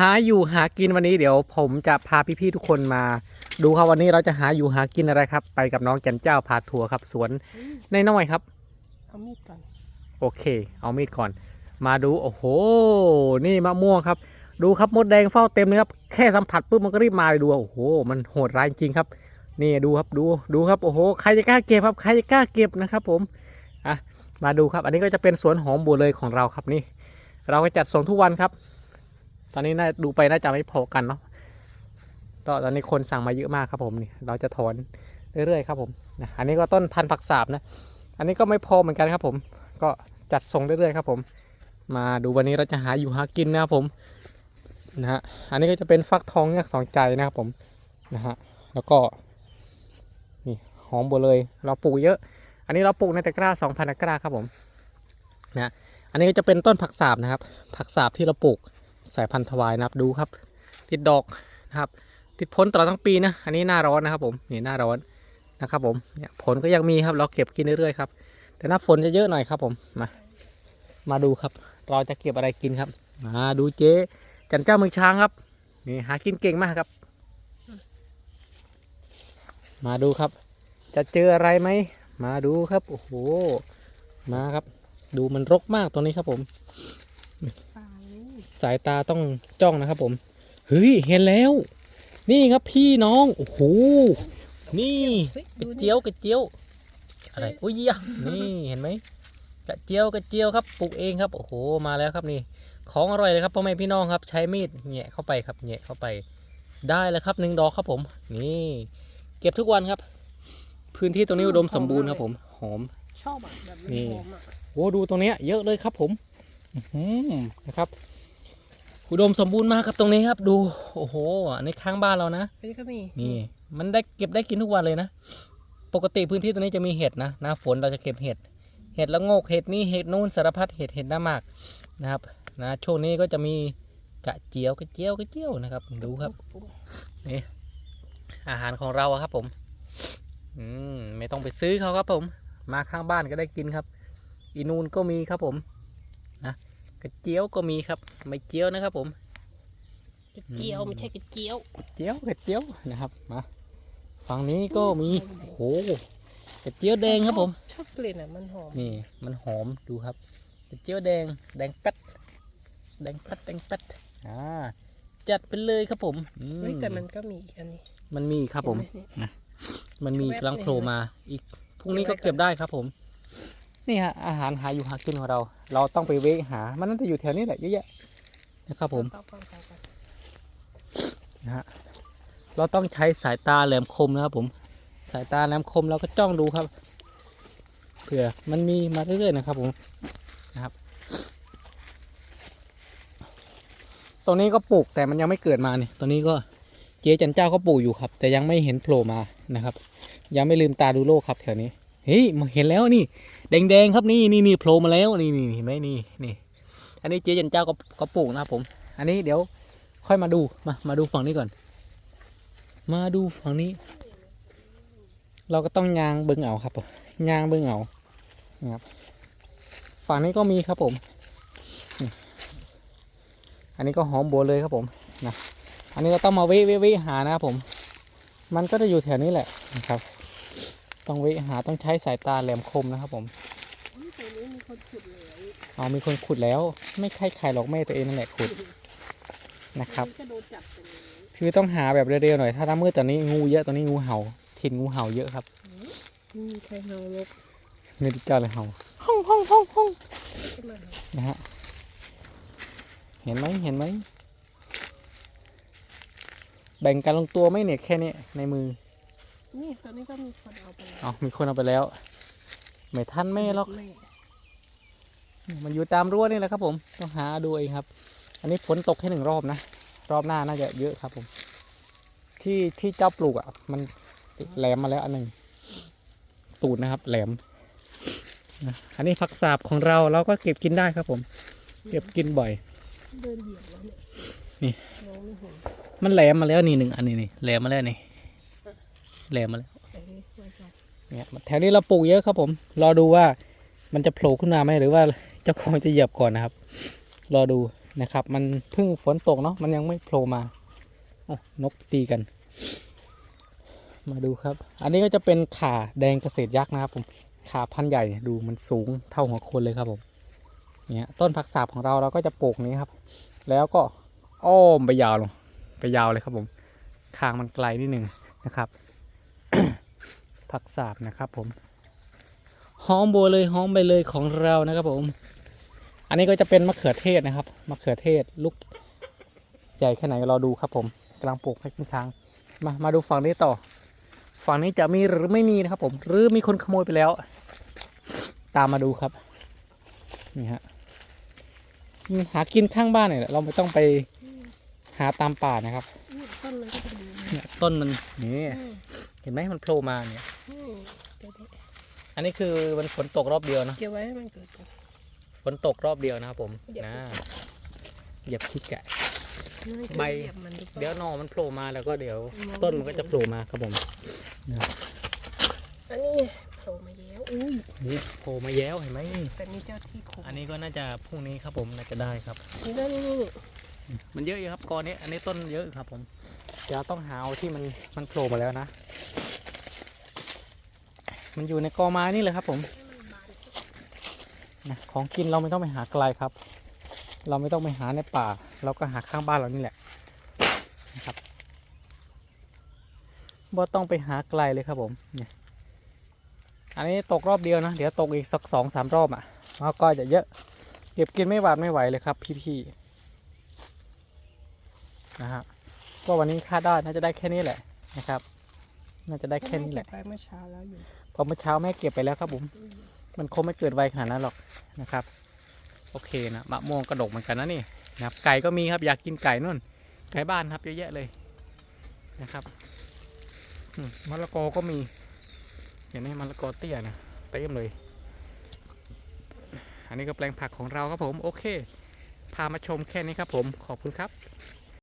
หาอยู่หากินวันนี้เดี๋ยว ผมจะพาพี่ๆทุกคนมา ดูครับวันนี้เราจะหาอยู่หากินอะไรครับ ไปกับน้องจันเจ้าพาทัวร์ครับสวนน้อยๆครับ เอามีดก่อน โอเค เอามีดก่อน มาดูโอ้โห นี่มะม่วงครับ ดูครับมดแดงเฝ้าเต็มเลยครับแค่สัมผัสปุ๊บมันก็รีบมาเลยดูโอ้โห มันโหดร้ายจริงครับ นี่ดูครับดูดูครับโอ้โหใครจะกล้าเก็บครับใครจะกล้าเก็บนะครับผมอะมาดูครับ อันนี้ก็จะเป็นสวนหอมบัวเลยของเราครับนี่ เราก็จัดส่งทุกวันครับ ตอนนี้น่าดูไปน่าจะไม่พอกันเนาะก็ตอนนี้คนสั่งมาเยอะมากครับผมนี่เราจะถอนเรื่อยๆครับผมนะอันนี้ก็ต้นพันธุ์ผักสาบนะ อันนี้ก็ไม่พอเหมือนกันครับผม ก็จัดส่งเรื่อยๆครับผม มาดูวันนี้เราจะหาอยู่หากินนะครับผมนะฮะ อันนี้ก็จะเป็นฟักทองยักษ์สองใจนะครับผมนะฮะ แล้วก็นี่หอมบัวเลย เราปลูกเยอะ อันนี้เราปลูกในตะกร้า2,000ตะกร้าครับผมนะ อันนี้ก็จะเป็นต้นผักสาบนะครับ ผักสาบที่เราปลูก สายพันธุ์ทวายนะครับดูครับ ติดดอกนะครับ ติดผลตลอดทั้งปีนะ อันนี้หน้าร้อนนะครับผมนี่หน้าร้อนนะครับผมเนี่ยผลก็ยังมีครับเราเก็บกินเรื่อยๆครับแต่หน้าฝนจะเยอะหน่อยครับผมมามาดูครับ เราจะเก็บอะไรกินครับมาดูเจ๊จันเจ้ามือช้างครับนี่หากินเก่งมากครับ มาดูครับ จะเจออะไรไหมมาดูครับโอ้โหมาครับ ดูมันรกมากตรงนี้ครับผม สายตาต้องจ้องนะครับ ผมเฮ้ยเห็นแล้ว นี่ครับพี่น้องโอ้โหนี่เฮ้ยกระดูนี่เจียวกระเจียวอะไรอุ้ยยะนี่เห็นไหมกระเจียวกระเจียวครับปลูกเองครับโอ้โหมาแล้วครับนี่ ของอร่อยเลยครับพ่อแม่พี่น้องครับ ใช้มีดแหะเข้าไปครับแหะเข้าไป ได้แล้วครับหนึ่งดอกครับผม นี่ เก็บทุกวันครับ พื้นที่ตรงนี้อุดมสมบูรณ์ครับ ผมหอมชอบอะแบบนี่มันหอมอะโอ้ดูตรงเนี้ยเยอะเลยครับผมอื้อหือนะครับ อุดมสมบูรณ์มากครับตรงนี้ครับ ดู โอ้โหอันนี้ข้างบ้านเรานะอันนี้ก็มีนี่มันได้เก็บได้กินทุกวันเลยนะ ปกติพื้นที่ตรงนี้จะมีเห็ดนะหน้าฝนเราจะเก็บเห็ด เห็ดละโงกเห็ดนี่เห็ดนู่นสารพัดเห็ดเห็ดหน้าหมากนะครับ นะช่วงนี้ก็จะมีกระเจียวกระเจียวกระเจียวนะครับ ดูครับนี่อาหารของเราอะครับ ผมอืมไม่ต้องไปซื้อเขาครับผม มาข้างบ้านก็ได้กินครับ อีนูนก็มีครับผม นะ กระเจียวก็มีครับไม่เจียวนะครับ ผมกระเจียวไม่ใช่กระเจียวเจียวกระเจียวนะครับมาฝั่งนี้ก็มีโอ้โหกระเจียวแดงครับผมชอบกลิ่นอะมันหอมนี่มันหอมดูครับกระเจียวแดงแดงแป๊ดแดงแป๊ดแดงแป๊ดอ่าจัดไปเลยครับผมอืมเฮ้ยแต่มันก็มีอีกอันนี้ มันมีครับผมเห็นไหนี่มันมีแวบกำลังโผล่มา อีกพรุ่งนี้ก็เก็บไว้ก่อนเก็บได้ครับผม นี่ฮะอาหารหาอยู่หากินของเรา เราต้องไปเวหา มันน่าจะอยู่แถวนี้แหละเยอะแยะนะครับผมนะฮะเราต้องใช้สายตาแหลมคมนะครับผม สายตาแหลมคมเราก็จ้องดูครับเผื่อมันมีมาเรื่อยๆนะครับผมนะครับ ตรงนี้ก็ปลูกแต่มันยังไม่เกิดมาเนี่ยตรงนี้ก็เจ๊จันเจ้าก็ปลูกอยู่ครับ แต่ยังไม่เห็นโผล่มานะครับ ยังไม่ลืมตาดูโลกครับแถวนี้ เฮ้ยมาเห็นแล้วนี่ แดงๆครับนี่นี่นี่โผล่มาแล้วนี่นี่เห็นไหมนี่นี่อันนี้เจ๊จันเจ้าก็ก็ปลูกนะครับผม อันนี้เดี๋ยวค่อยมาดูมามาดูฝั่งนี้ก่อน มาดูฝั่งนี้ เราก็ต้องยางเบิ้งเอาครับผมยางเบิ้งเอานะครับฝั่งนี้ก็มีครับผม อันนี้ก็หอมบัวเลยครับผมนะอันนี้เราต้องมาเวะเวะเวะหานะครับผม มันก็จะอยู่แถวนี้แหละนะครับ ต้องเวะหาต้องใช้สายตาแหลมคมนะครับผมอุ๊ยตรงนี้มีคนขุดเหลยเอามีคนขุดแล้ว ไม่ใครใครหรอกแม่ตัวเองนั่นแหละขุดนะครับก็โดนจับไปเลยคือต้องหาแบบเร็วๆหน่อย ถ้าน้ำมืดตอนนี้งูเยอะตอนนี้งูเห่า ถิ่นงูเห่าเยอะครับไม่มีใครเฮาลบนี่เจ้าเลยเห่าห้องห้องห้องห้องขึ้นมานะฮะเห็นไหมเห็นไหมแบ่งกันลงตัวไหมเนี่ยแค่เนี้ยในมือ นี่ตอนนี้ก็มีคนเอาไปแล้วเอามีคนเอาไปแล้ว ไม่ทันแม่หรอกแม่มันอยู่ตามรั้วนี่แหละครับผม ต้องหาดูเองครับ อันนี้ฝนตกแค่หนึ่งรอบนะ รอบหน้าน่าจะเยอะครับผม ที่ที่เจ้าปลูกอะ มันแหลมมาแล้วอันหนึ่ง ตูดนะครับ แหลมนะอันนี้ผักสาบของเราเราก็เก็บกินได้ครับผม เก็บกินบ่อย เดินเหยียบแล้วเนี่ยนี่มองไม่เห็นมันแหลมมาแล้วนี่หนึ่งอันนี้นี่แหลมมาแล้วนี่ แหลมมาแล้วเอ้ยไว้ก่อนเนี่ยแถวนี้เราปลูกเยอะครับผม รอดูว่ามันจะโผล่ขึ้นมาไหมหรือว่าเจ้าของจะเหยียบก่อนนะครับ รอดูนะครับ มันเพิ่งฝนตกเนาะมันยังไม่โผล่มาอนกตีกัน มาดูครับ อันนี้ก็จะเป็นขาแดงเกษตรยักษ์นะครับผมขาพันใหญ่ดูมันสูงเท่าหัวคนเลยครับผมเนี่ยต้นผักสาบของเราเราก็จะปลูกนี้ครับ แล้วก็อ้อมไปยาวลงไปยาวเลยครับผมคางมันไกลนิดหนึ่งนะครับ ผักสาบนะครับผมหอมบัวเลยหอมใบเลยของเรานะครับผม อันนี้ก็จะเป็นมะเขือเทศนะครับมะเขือเทศลูกใหญ่แค่ไหนเราดูครับผมกำลังปลูกให้ขึ้นทางมามาดูฝั่งนี้ต่อ ฝั่งนี้จะมีหรือไม่มีนะครับผม หรือมีคนขโมยไปแล้ว ตามมาดูครับนี่ฮะอืมหากินข้างบ้านเนี่ยแหละเราไม่ต้องไปหาตามป่านะครับนี่ต้นมันก็จะดูนะเนี่ยต้นมันนี่อืมเห็นไหมมันโผล่มาเนี่ย อืมเดี๋ยวนี้อันนี้คือมันฝนตกรอบเดียวนะเก็บไว้ให้มันเกิดก่อน ฝนตกรอบเดียวนะครับผมเหยียบ นะเหยียบคิกอะนั่นคือใบ เหยียบมันหรือเปล่าเดี๋ยวหนอมันโผล่มาแล้วก็เดี๋ยวมองต้นมันก็จะโผล่มาครับผมอันนี้โผล่มาแล้วอุ้ยนี่โผล่มาแย้วเห็นไหมแต่มีเจ้าที่คุมอันนี้ก็น่าจะพรุ่งนี้ครับผมน่าจะได้ครับ นี่นี่นี่นี่มันเยอะอยู่ครับกอนี้อันนี้ต้นเยอะครับผมเดี๋ยวต้องหาเอาที่มันมันโผล่มาแล้วนะ มันอยู่ในกอไม้นี่เลยครับผมนะของกินเราไม่ต้องไปหาไกลครับ เราไม่ต้องไปหาในป่า เราก็หาข้างบ้านเรานี่แหละนะครับบ่ต้องไปหาไกลเลยครับผมเนี่ยอันนี้ตกรอบเดียวนะ เดี๋ยวตกอีกสักสองสามรอบอะแล้วก็จะเยอะเก็บกินไม่หวาดไม่ไหวเลยครับ พี่ๆนะฮะก็วันนี้คาดได้น่าจะได้แค่นี้แหละนะครับ น่าจะได้แค่นี้แหละ ไปเมื่อเช้าแล้วอยู่ พอเมื่อเช้าแม่เก็บไปแล้วครับผมมันคงไม่เกิดไวขนาดนั้นหรอกนะครับ โอเคนะมะม่วงกระดกเหมือนกันนะนี่นะครับไก่ก็มีครับอยากกินไก่นู่นไก่บ้านครับเยอะแยะเลยนะครับมมะละกอก็มีเห็นไหมมะละกอเตี้ยนะเต็มเลย อันนี้ก็แปลงผักของเราครับผมโอเค พามาชมแค่นี้ครับผมขอบคุณครับ